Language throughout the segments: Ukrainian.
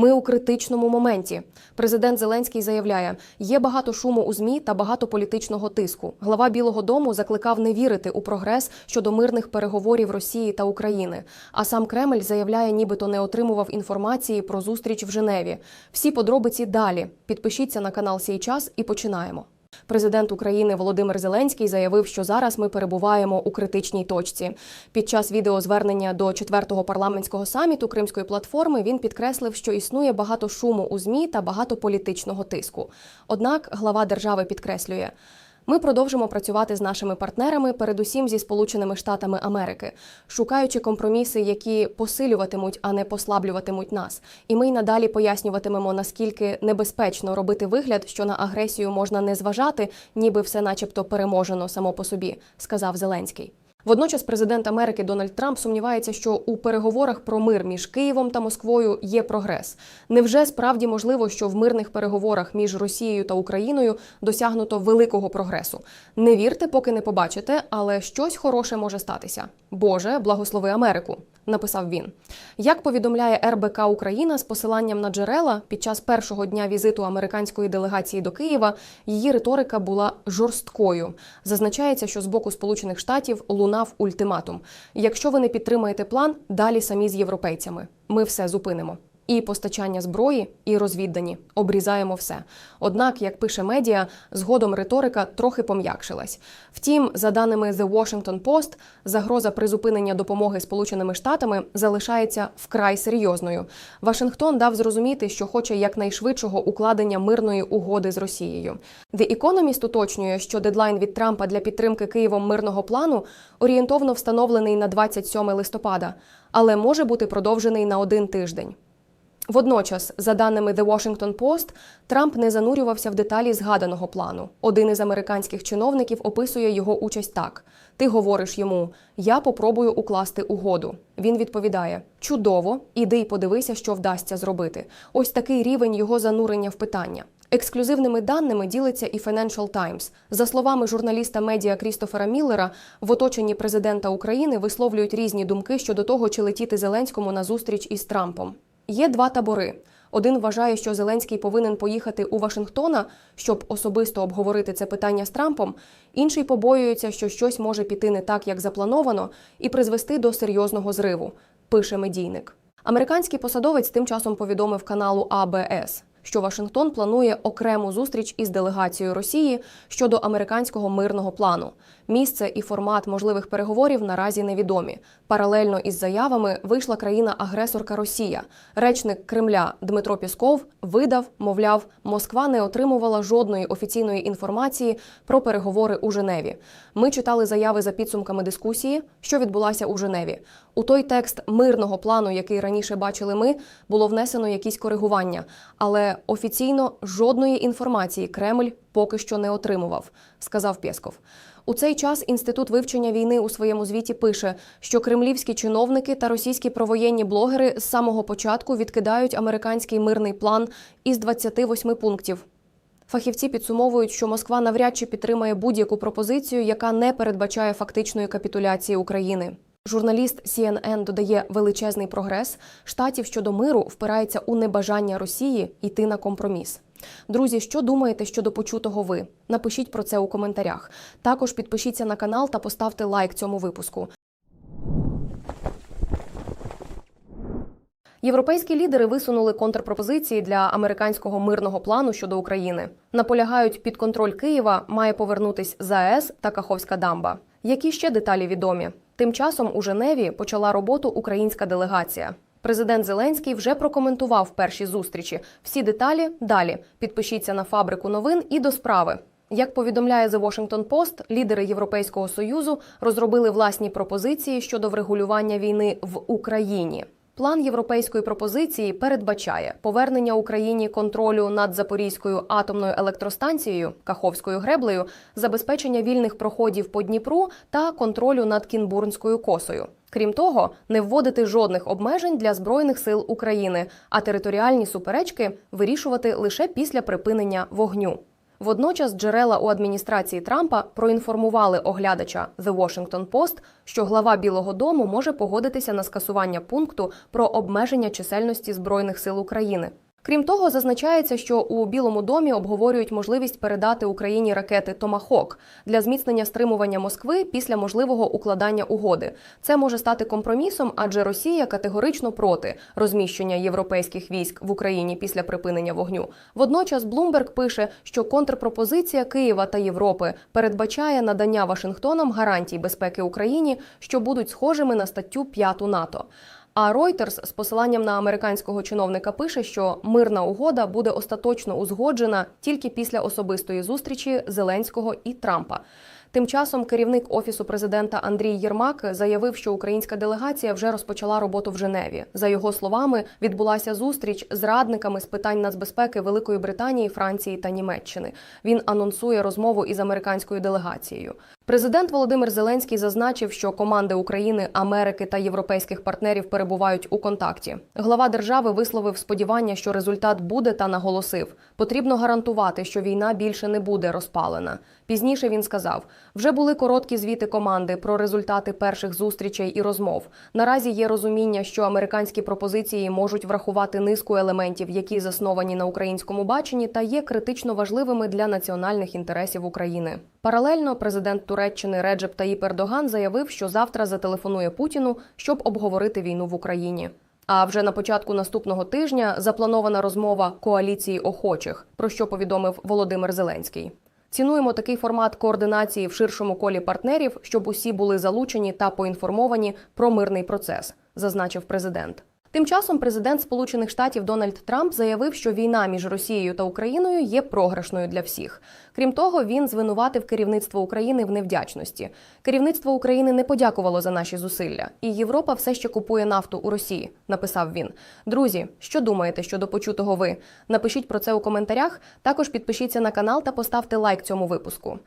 Ми у критичному моменті. Президент Зеленський заявляє: є багато шуму у змі та багато політичного тиску. Глава Білого Дому закликав не вірити у прогрес щодо мирних переговорів Росії та України. А сам Кремль заявляє, нібито не отримував інформації про зустріч в Женеві. Всі подробиці далі. Підпишіться на канал «Сій час» і починаємо. Президент України Володимир Зеленський заявив, що зараз ми перебуваємо у критичній точці. Під час відеозвернення до четвертого парламентського саміту Кримської платформи він підкреслив, що існує багато шуму у змі та багато політичного тиску. Однак глава держави підкреслює. Ми продовжимо працювати з нашими партнерами, передусім зі Сполученими Штатами Америки, шукаючи компроміси, які посилюватимуть, а не послаблюватимуть нас. І ми й надалі пояснюватимемо, наскільки небезпечно робити вигляд, що на агресію можна не зважати, ніби все, начебто, переможено само по собі, сказав Зеленський. Водночас президент Америки Дональд Трамп сумнівається, що у переговорах про мир між Києвом та Москвою є прогрес. Невже справді можливо, що в мирних переговорах між Росією та Україною досягнуто великого прогресу? Не вірте, поки не побачите, але щось хороше може статися. Боже, благослови Америку. Написав він. Як повідомляє РБК Україна з посиланням на джерела під час першого дня візиту американської делегації до Києва, її риторика була жорсткою. Зазначається, що з боку Сполучених Штатів лунав ультиматум: якщо ви не підтримаєте план, далі самі з європейцями. Ми все зупинимо. І постачання зброї, і розвіддані обрізаємо все. Однак, як пише медіа, згодом риторика трохи пом'якшилась. Втім, за даними The Washington Post, загроза призупинення допомоги Сполученими Штатами залишається вкрай серйозною. Вашингтон дав зрозуміти, що хоче якнайшвидшого укладення мирної угоди з Росією. The Economist уточнює, що дедлайн від Трампа для підтримки Києвом мирного плану орієнтовно встановлений на 27 листопада, але може бути продовжений на один тиждень. Водночас, за даними The Washington Post, Трамп не занурювався в деталі згаданого плану. Один із американських чиновників описує його участь так: ти говориш йому, я попробую укласти угоду. Він відповідає: Чудово, іди й подивися, що вдасться зробити. Ось такий рівень його занурення в питання. Ексклюзивними даними ділиться і Financial Times. За словами журналіста медіа Крістофера Міллера, в оточенні президента України висловлюють різні думки щодо того, чи летіти Зеленському на зустріч із Трампом. Є два табори. Один вважає, що Зеленський повинен поїхати у Вашингтона, щоб особисто обговорити це питання з Трампом. Інший побоюється, що щось може піти не так, як заплановано, і призвести до серйозного зриву. Пише медійник. Американський посадовець тим часом повідомив каналу АБС, що Вашингтон планує окрему зустріч із делегацією Росії щодо американського мирного плану. Місце і формат можливих переговорів наразі невідомі. Паралельно із заявами вийшла країна-агресорка Росія. Речник Кремля Дмитро Пісков видав, мовляв, Москва не отримувала жодної офіційної інформації про переговори у Женеві. Ми читали заяви за підсумками дискусії, що відбулася у Женеві. У той текст мирного плану, який раніше бачили ми, було внесено якісь коригування, але офіційно жодної інформації Кремль поки що не отримував, сказав Пєсков. У цей час інститут вивчення війни у своєму звіті пише, що кремлівські чиновники та російські провоєнні блогери з самого початку відкидають американський мирний план із 28 пунктів. Фахівці підсумовують, що Москва навряд чи підтримає будь-яку пропозицію, яка не передбачає фактичної капітуляції України. Журналіст CNN додає величезний прогрес штатів щодо миру впирається у небажання Росії йти на компроміс. Друзі, що думаєте щодо почутого ви? Напишіть про це у коментарях. Також підпишіться на канал та поставте лайк цьому випуску. Європейські лідери висунули контрпропозиції для американського мирного плану щодо України. Наполягають, під контроль Києва має повернутись ЗАЕС та Каховська дамба. Які ще деталі відомі? Тим часом у Женеві почала роботу українська делегація. Президент Зеленський вже прокоментував перші зустрічі. Всі деталі далі. Підпишіться на фабрику новин і до справи. Як повідомляє The Washington Post, лідери Європейського союзу розробили власні пропозиції щодо врегулювання війни в Україні. План європейської пропозиції передбачає повернення Україні контролю над Запорізькою атомною електростанцією Каховською греблею, забезпечення вільних проходів по Дніпру та контролю над Кінбурнською косою. Крім того, не вводити жодних обмежень для збройних сил України, а територіальні суперечки вирішувати лише після припинення вогню. Водночас джерела у адміністрації Трампа проінформували оглядача The Washington Post, що глава Білого Дому може погодитися на скасування пункту про обмеження чисельності збройних сил України. Крім того, зазначається, що у Білому домі обговорюють можливість передати Україні ракети Томахок для зміцнення стримування Москви після можливого укладання угоди. Це може стати компромісом, адже Росія категорично проти розміщення європейських військ в Україні після припинення вогню. Водночас Блумберг пише, що контрпропозиція Києва та Європи передбачає надання Вашингтоном гарантій безпеки Україні, що будуть схожими на статтю 5 НАТО. А Reuters з посиланням на американського чиновника пише, що мирна угода буде остаточно узгоджена тільки після особистої зустрічі Зеленського і Трампа. Тим часом керівник офісу президента Андрій Єрмак заявив, що українська делегація вже розпочала роботу в Женеві. За його словами, відбулася зустріч з радниками з питань нацбезпеки Великої Британії, Франції та Німеччини. Він анонсує розмову із американською делегацією. Президент Володимир Зеленський зазначив, що команди України, Америки та європейських партнерів перебувають у контакті. Глава держави висловив сподівання, що результат буде, та наголосив: потрібно гарантувати, що війна більше не буде розпалена. Пізніше він сказав: вже були короткі звіти команди про результати перших зустрічей і розмов. Наразі є розуміння, що американські пропозиції можуть врахувати низку елементів, які засновані на українському баченні, та є критично важливими для національних інтересів України. Паралельно президент Туреччини Реджеп Таїп Ердоган заявив, що завтра зателефонує Путіну, щоб обговорити війну в Україні. А вже на початку наступного тижня запланована розмова коаліції охочих, про що повідомив Володимир Зеленський. Цінуємо такий формат координації в ширшому колі партнерів, щоб усі були залучені та поінформовані про мирний процес, зазначив президент. Тим часом президент Сполучених Штатів Дональд Трамп заявив, що війна між Росією та Україною є програшною для всіх. Крім того, він звинуватив керівництво України в невдячності. Керівництво України не подякувало за наші зусилля, і Європа все ще купує нафту у Росії. Написав він. Друзі, що думаєте щодо почутого ви? Напишіть про це у коментарях. Також підпишіться на канал та поставте лайк цьому випуску.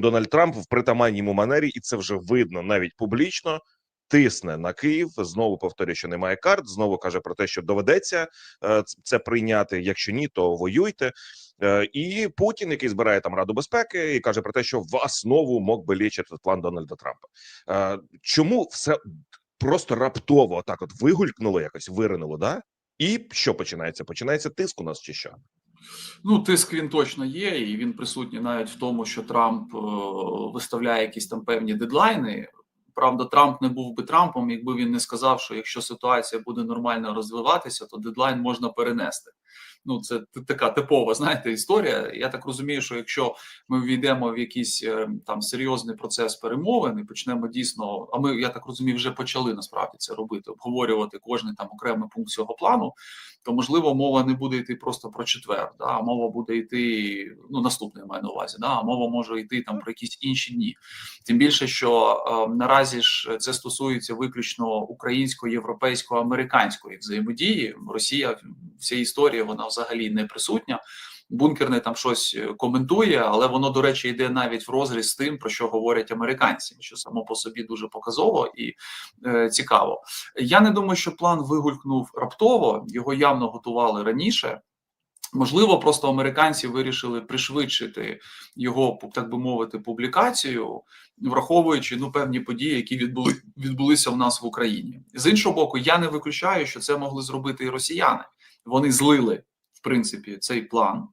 Дональд Трамп в притаманній манері, і це вже видно навіть публічно. Тисне на Київ, знову повторює, що немає карт. Знову каже про те, що доведеться е, це прийняти. Якщо ні, то воюйте. Е, І Путін, який збирає там Раду безпеки, і каже про те, що в основу мог би лічити план Дональда Трампа. Е, Чому все просто раптово так от вигулькнуло, якось виринуло, да? І що починається? Починається тиск у нас чи що? Ну, тиск він точно є, і він присутній навіть в тому, що Трамп е, виставляє якісь там певні дедлайни. Правда, Трамп не був би Трампом, якби він не сказав, що якщо ситуація буде нормально розвиватися, то дедлайн можна перенести. Ну, це така типова, знаєте, історія. Я так розумію, що якщо ми війдемо в якийсь е, там серйозний процес перемовин і почнемо дійсно, а ми я так розумію, вже почали насправді це робити, обговорювати кожний там окремий пункт цього плану, то можливо мова не буде йти просто про четвер, да, мова буде йти ну наступний маю на увазі, да, мова може йти там про якісь інші дні. Тим більше, що е, наразі ж це стосується виключно українсько-європейсько-американської взаємодії. Росія вся історія вона взагалі не присутня. Бункерний там щось е, коментує, але воно, до речі, йде навіть в розріз з тим, про що говорять американці, що само по собі дуже показово і е, цікаво. Я не думаю, що план вигулькнув раптово, його явно готували раніше. Можливо, просто американці вирішили пришвидшити його, так би мовити, публікацію, враховуючи ну певні події, які відбули відбулися в нас в Україні. З іншого боку, я не виключаю, що це могли зробити і росіяни. Вони злили в принципі цей план,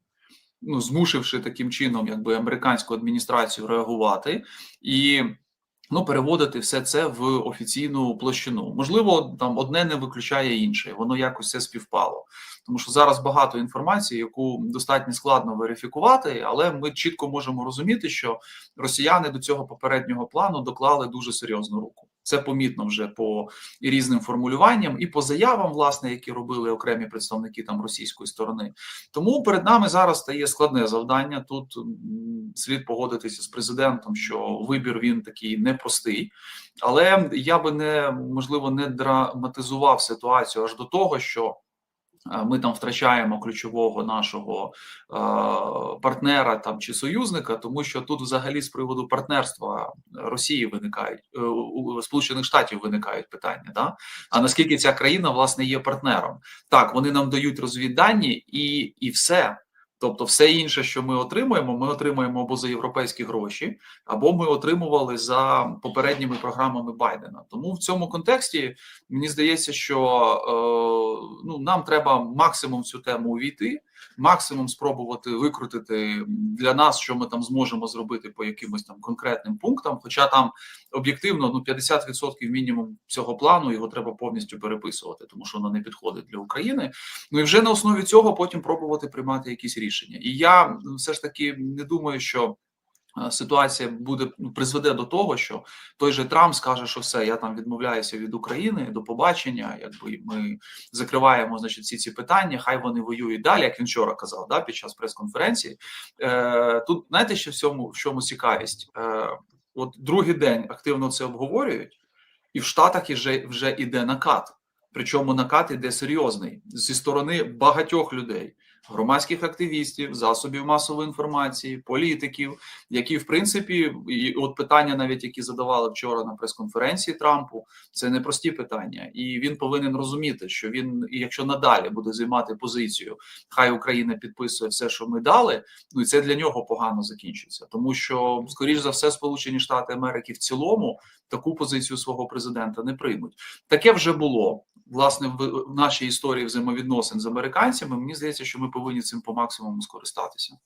ну змусивши таким чином, якби американську адміністрацію реагувати і. Ну, переводити все це в офіційну площину. Можливо, там одне не виключає інше, воно якось все співпало. Тому що зараз багато інформації, яку достатньо складно верифікувати, але ми чітко можемо розуміти, що росіяни до цього попереднього плану доклали дуже серйозну руку. Це помітно вже по різним формулюванням, і по заявам, власне, які робили окремі представники там російської сторони. Тому перед нами зараз стає складне завдання. Тут слід погодитися з президентом, що вибір він такий непростий, але я би не можливо не драматизував ситуацію аж до того, що ми там втрачаємо ключового нашого е, партнера там чи союзника, тому що тут взагалі з приводу партнерства Росії виникають е, Сполучених Штатів виникають питання. Да? А наскільки ця країна власне є партнером? Так, вони нам дають розвіддані і, і все. Тобто, все інше, що ми отримуємо, ми отримуємо або за європейські гроші, або ми отримували за попередніми програмами Байдена. Тому в цьому контексті мені здається, що е, ну нам треба максимум цю тему увійти, максимум спробувати викрутити для нас, що ми там зможемо зробити по якимось там конкретним пунктам. Хоча там об'єктивно ну 50% мінімум цього плану його треба повністю переписувати, тому що воно не підходить для України. Ну і вже на основі цього потім пробувати приймати якісь рішення. І я ну, все ж таки не думаю, що. Е, Ситуація буде ну, призведе до того, що той же Трамп скаже, що все, я там відмовляюся від України до побачення. Якби ми закриваємо значить ці ці питання, хай вони воюють далі, як він вчора казав, да, під час прес-конференції. Е, Тут знаєте, що в цьому в чому цікавість? Е, От другий день активно це обговорюють, і в Штатах вже, вже іде накат. Причому накат іде серйозний зі сторони багатьох людей, громадських активістів, засобів масової інформації, політиків, які в принципі, і от питання, навіть які задавали вчора на прес-конференції Трампу, це не прості питання, і він повинен розуміти, що він, якщо надалі буде займати позицію, хай Україна підписує все, що ми дали. Ну і це для нього погано закінчиться, тому що скоріш за все, Сполучені Штати Америки в цілому таку позицію свого президента не приймуть. Таке вже було власне в, нашій історії взаємовідносин з американцями. Мені здається, що ми повинні цим по максимуму скористатися.